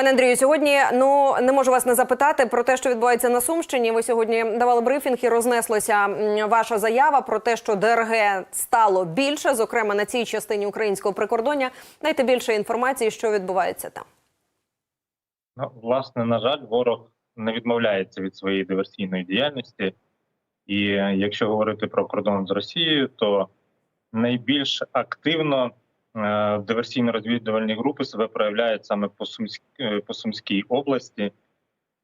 Пане Андрію, сьогодні ну не можу вас не запитати про те, що відбувається на Сумщині. Ви сьогодні давали брифінг і рознеслася ваша заява про те, що ДРГ стало більше, зокрема на цій частині українського прикордоння. Дайте більше інформації, що відбувається там. Ну, власне, на жаль, ворог не відмовляється від своєї диверсійної діяльності. І е, якщо говорити про кордон з Росією, то найбільш активно диверсійно-розвідувальні групи себе проявляють саме по, Сумськ... е, по Сумській області.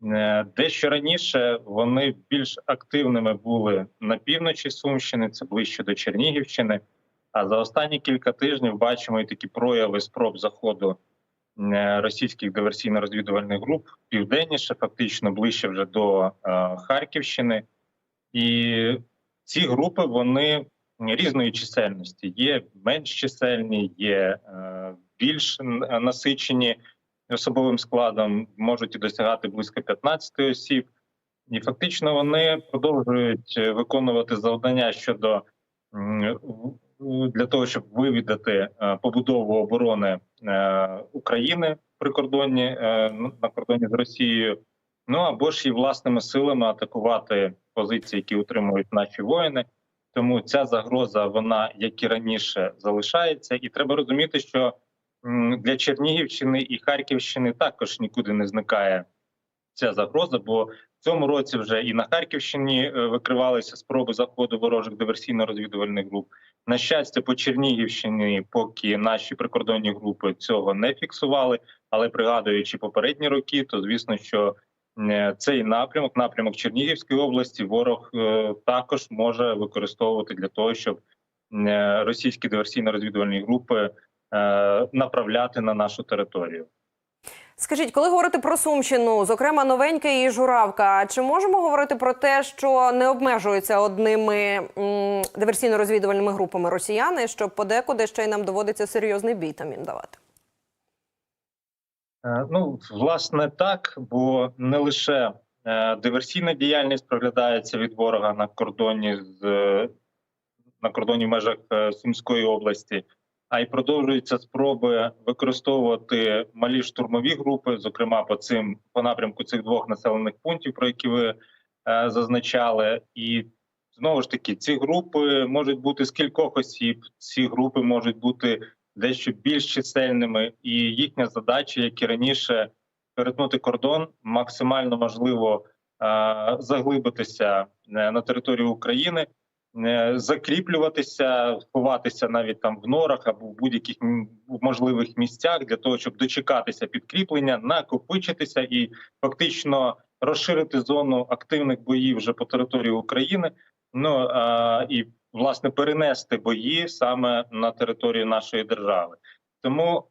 Е, Дещо раніше вони більш активними були на півночі Сумщини, це ближче до Чернігівщини. А за останні кілька тижнів бачимо і такі прояви спроб заходу е, російських диверсійно-розвідувальних груп південніше, фактично ближче вже до е, Харківщини. І ці групи вони різної чисельності. Є менш чисельні, є е, більш насичені особовим складом, можуть і досягати близько 15 осіб. І фактично вони продовжують е, виконувати завдання щодо для того, щоб вивідати е, побудову оборони України при кордоні на кордоні з Росією. Ну або ж і власними силами атакувати позиції, які утримують наші воїни. Тому ця загроза, вона як і раніше залишається, і треба розуміти, що для Чернігівщини і Харківщини також нікуди не зникає ця загроза. Бо в цьому році вже і на Харківщині е, викривалися спроби заходу ворожих диверсійно-розвідувальних груп. На щастя, по Чернігівщині, поки наші прикордонні групи цього не фіксували, але пригадуючи попередні роки, то звісно, що цей напрямок, напрямок Чернігівської області, ворог е, також може використовувати для того, щоб е, російські диверсійно-розвідувальні групи е, направляти на нашу територію. Скажіть, коли говорити про Сумщину, зокрема новеньке і журавка, чи можемо говорити про те, що не обмежуються одними диверсійно-розвідувальними групами росіяни, що подекуди ще й нам доводиться серйозний бій там їм давати? Е, Ну, власне, так, бо не лише е, диверсійна діяльність проглядається від ворога на кордоні з на кордоні в межах е, Сумської області, а й продовжуються спроби використовувати малі штурмові групи, зокрема по цим по напрямку цих двох населених пунктів, про які ви зазначали, і знову ж таки ці групи можуть бути з кількох осіб. Ці групи можуть бути дещо більш чисельними, і їхня задача, як і раніше, перетнути кордон максимально можливо заглибитися е, на територію України, е, закріплюватися, ховатися навіть там в норах або в будь-яких можливих місцях для того, щоб дочекатися підкріплення, накопичитися і фактично розширити зону активних боїв вже по території України. Ну е, і власне перенести бої саме на територію нашої держави. Тому е,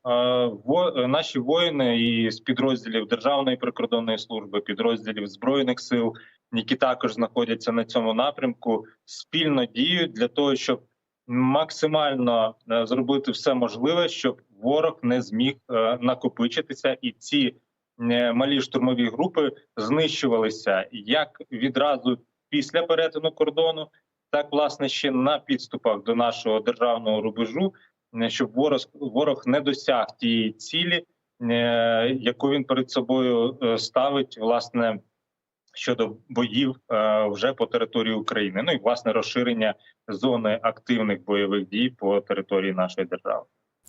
во, наші воїни і з підрозділів Державної прикордонної служби, підрозділів збройних сил, які також знаходяться на цьому напрямку, спільно діють для того, щоб максимально е, зробити все можливе, щоб ворог не зміг е, накопичитися, і ці е, малі штурмові групи знищувалися як відразу після перетину кордону, так власне ще на підступах до нашого державного рубежу, е, щоб ворог ворог не досяг тієї цілі, е, яку він перед собою е, ставить, власне. Щодо боїв вже по території України, ну і власне розширення зони активних бойових дій по території нашої держави.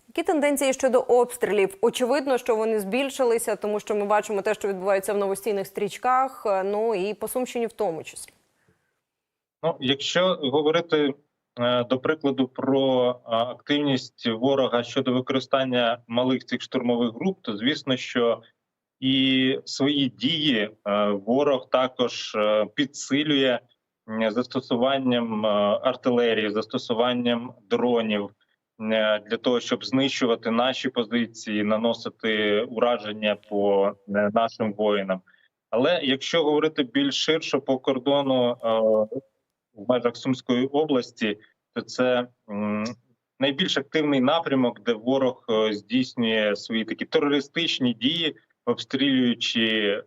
Які тенденції щодо обстрілів? Очевидно, що вони збільшилися, тому що ми бачимо те, що відбувається в новостійних стрічках, ну і по Сумщині в тому числі. Ну, якщо говорити е, до прикладу про активність ворога щодо використання малих цих штурмових груп, то звісно, що і свої дії е, ворог також е, підсилює застосуванням артилерії, застосуванням дронів для того, щоб знищувати наші позиції, наносити ураження по нашим воїнам. Але якщо говорити більш ширше по кордону в межах Сумської області, то це найбільш активний напрямок, де ворог е, здійснює свої такі терористичні дії, обстрілюючи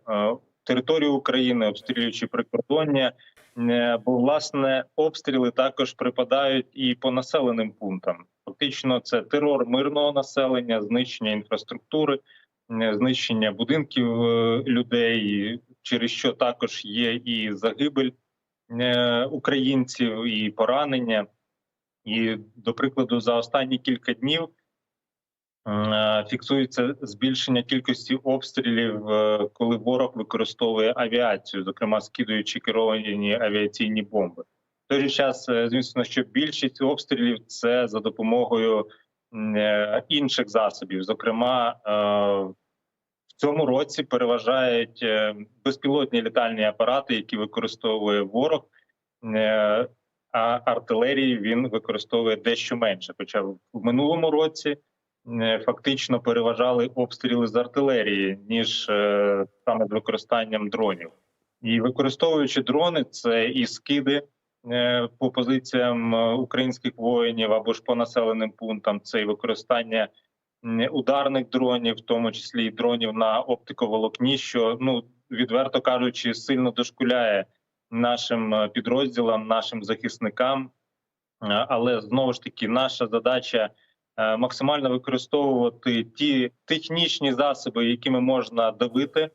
е, територію України, обстрілюючи прикордоння. Е, Бо власне обстріли також припадають і по населеним пунктам. Фактично, це терор мирного населення, знищення інфраструктури. знищення будинків людей, через що також є і загибель українців, і поранення. І, до прикладу, за останні кілька днів е, фіксується збільшення кількості обстрілів, е, коли ворог використовує авіацію, зокрема скидуючи керовані авіаційні бомби. В той же час, е, звісно, що більшість обстрілів це за допомогою е, інших засобів. Зокрема, е, цьому році переважають е, безпілотні літальні апарати, які використовує ворог. Е, А артилерії він використовує дещо менше. Хоча в минулому році е, фактично переважали обстріли з артилерії ніж саме з використанням дронів. І використовуючи дрони, це і скиди по позиціям українських воїнів або ж по населеним пунктам, це і використання ударних дронів, в тому числі і дронів на оптиковолокні, що ну відверто кажучи, сильно дошкуляє нашим е, підрозділам, нашим захисникам. Е, Але знову ж таки, наша задача е, максимально використовувати ті технічні засоби, якими можна давити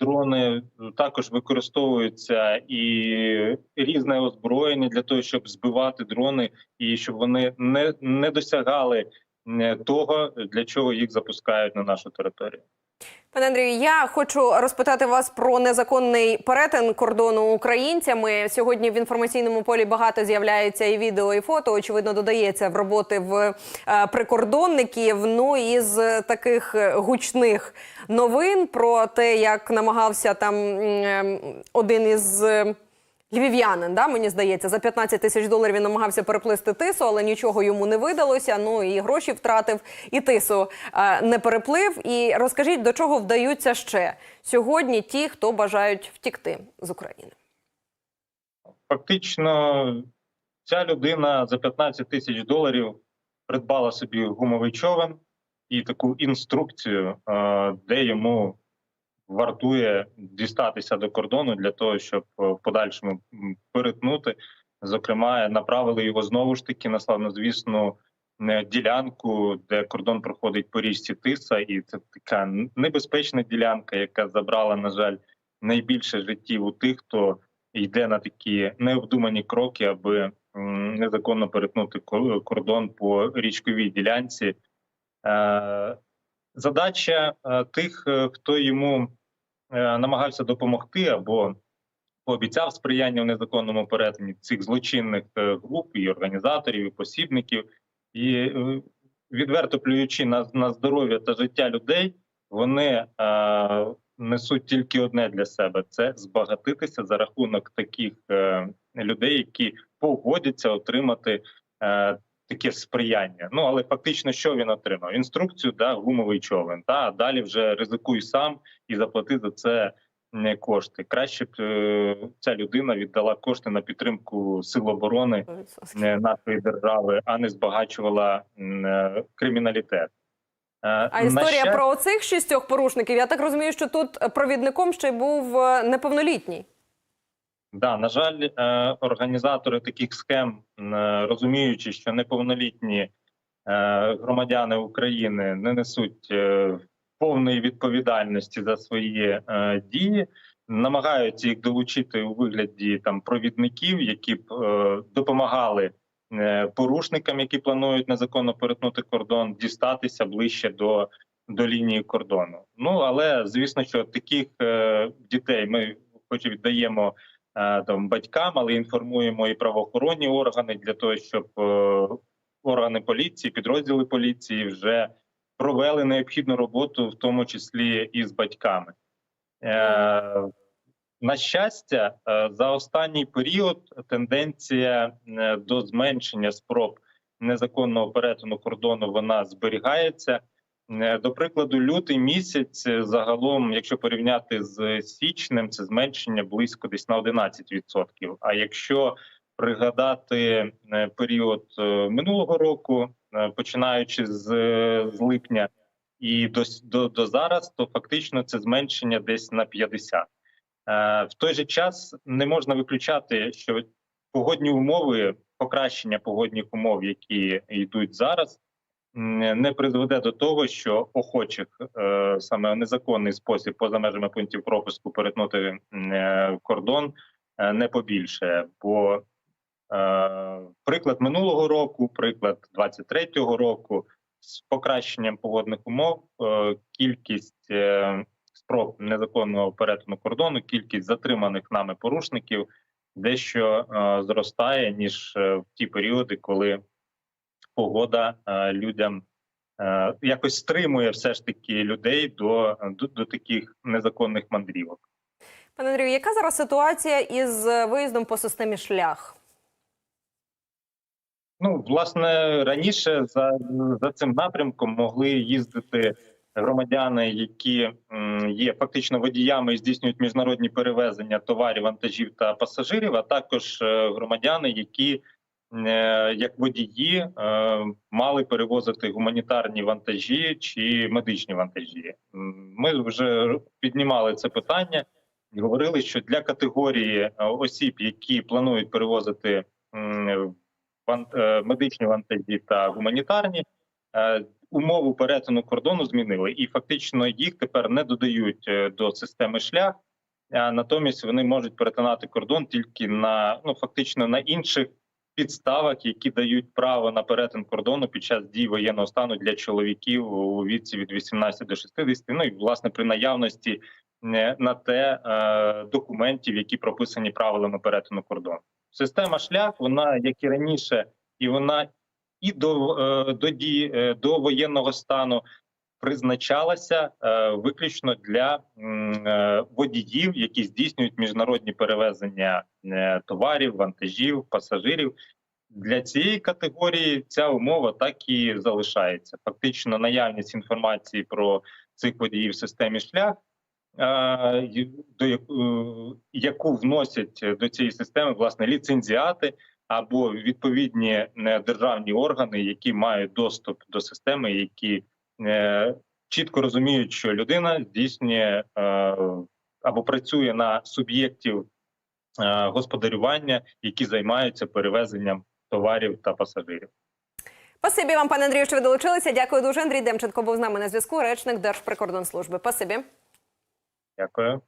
дрони. Також використовується і різне озброєння для того, щоб збивати дрони, і щоб вони не, не досягали того, для чого їх запускають на нашу територію. Пане Андрію, я хочу розпитати вас про незаконний перетин кордону українцями. Сьогодні в інформаційному полі багато з'являється і відео, і фото. Очевидно, додається в роботи в е, прикордонників. Ну і з таких гучних новин про те, як намагався там е, один із. Львів'янин, да, мені здається, за 15 тисяч доларів він намагався переплисти тису, але нічого йому не видалося. Ну і гроші втратив, і тису е, не переплив. І розкажіть, до чого вдаються ще сьогодні ті, хто бажають втікти з України. Фактично, ця людина за 15 тисяч доларів придбала собі гумовий човен і таку інструкцію, е, де йому вартує дістатися до кордону для того, щоб е, в подальшому перетнути. Зокрема, направили його знову ж таки на славнозвісну е, ділянку, де кордон проходить по річці Тиса, і це така небезпечна ділянка, яка забрала, на жаль, найбільше життів у тих, хто йде на такі необдумані кроки, аби незаконно перетнути кордон по річковій ділянці. Задача е, тих, е, хто йому е, намагався допомогти або пообіцяв сприяння в незаконному перетині цих злочинних груп і організаторів, і посібників, і відверто плюючи на, на здоров'я та життя людей, вони е, несуть тільки одне для себе: це збагатитися за рахунок таких е, людей, які погодяться отримати. Таке сприяння. Ну але фактично, що він отримав? Інструкцію, да, гумовий човен. Та а далі вже ризикуй сам і заплати за це не кошти. Краще б е, ця людина віддала кошти на підтримку сил оборони е, нашої держави, а не збагачувала е, криміналітет. А історія щастя- про оцих шістьох порушників. Я так розумію, що тут провідником ще й був неповнолітній. Да, на жаль, е, організатори таких схем, е, розуміючи, що неповнолітні е, громадяни України не несуть повної відповідальності за свої дії, намагаються їх долучити у вигляді там провідників, які б допомагали порушникам, які планують незаконно перетнути кордон, дістатися ближче до, до лінії кордону. Ну але звісно, що таких дітей ми хоч і віддаємо там батькам, але інформуємо і правоохоронні органи для того, щоб е, органи поліції, підрозділи поліції вже провели необхідну роботу, в тому числі і з батьками. Е, на щастя, е, за останній період тенденція е, до зменшення спроб незаконного перетину кордону вона зберігається. Е, До прикладу, лютий місяць е, загалом, якщо порівняти з січнем, це зменшення близько десь на 11%. А якщо пригадати е, період минулого року, починаючи з, з липня і до, до, до зараз, то фактично це зменшення десь на 50%. Е, В той же час не можна виключати, що погодні умови, покращення погодних умов, які йдуть зараз, не призведе до того, що охочих е, саме в незаконний спосіб поза межами пунктів пропуску перетнути е, кордон е, не побільшає. Бо приклад минулого року, приклад 23-го року з покращенням погодних умов, кількість спроб незаконного перетину кордону, кількість затриманих нами порушників дещо зростає ніж в ті періоди, коли погода е, людям е, якось стримує все ж таки людей до, до, до таких незаконних мандрівок. Пане Андрію, яка зараз ситуація із виїздом по системі шлях? Ну, власне, раніше за, за цим напрямком могли їздити громадяни, які є фактично водіями і здійснюють міжнародні перевезення товарів, вантажів та пасажирів, а також е, громадяни, які як водії е, мали перевозити гуманітарні вантажі чи медичні вантажі. Ми вже піднімали це питання і говорили, що для категорії е, осіб, які планують перевозити е, медичні вантажі та гуманітарні е, умову перетину кордону змінили, і фактично їх тепер не додають е, до системи шлях. А натомість вони можуть перетинати кордон тільки на ну фактично на інших підставах, які дають право на перетин кордону під час дії воєнного стану для чоловіків у віці від 18 до 60, Ну і власне при наявності на те е, документів, які прописані правилами перетину кордону. Система шлях, вона як і раніше, і вона і до, е, до дії е, до воєнного стану призначалася е, виключно для е, водіїв, які здійснюють міжнародні перевезення е, товарів, вантажів, пасажирів. Для цієї категорії ця умова так і залишається. Фактично, наявність інформації про цих водіїв в системі шлях до яку- вносять до цієї системи власне ліцензіати або відповідні державні органи, які мають доступ до системи, які чітко розуміють, що людина здійснює е, або працює на суб'єктів е, господарювання, які займаються перевезенням товарів та пасажирів. Спасибі вам, пане Андрію, що ви долучилися. Дякую дуже. Андрій Демченко був з нами на зв'язку. Речник Держприкордонслужби. Спасибі. Дякую.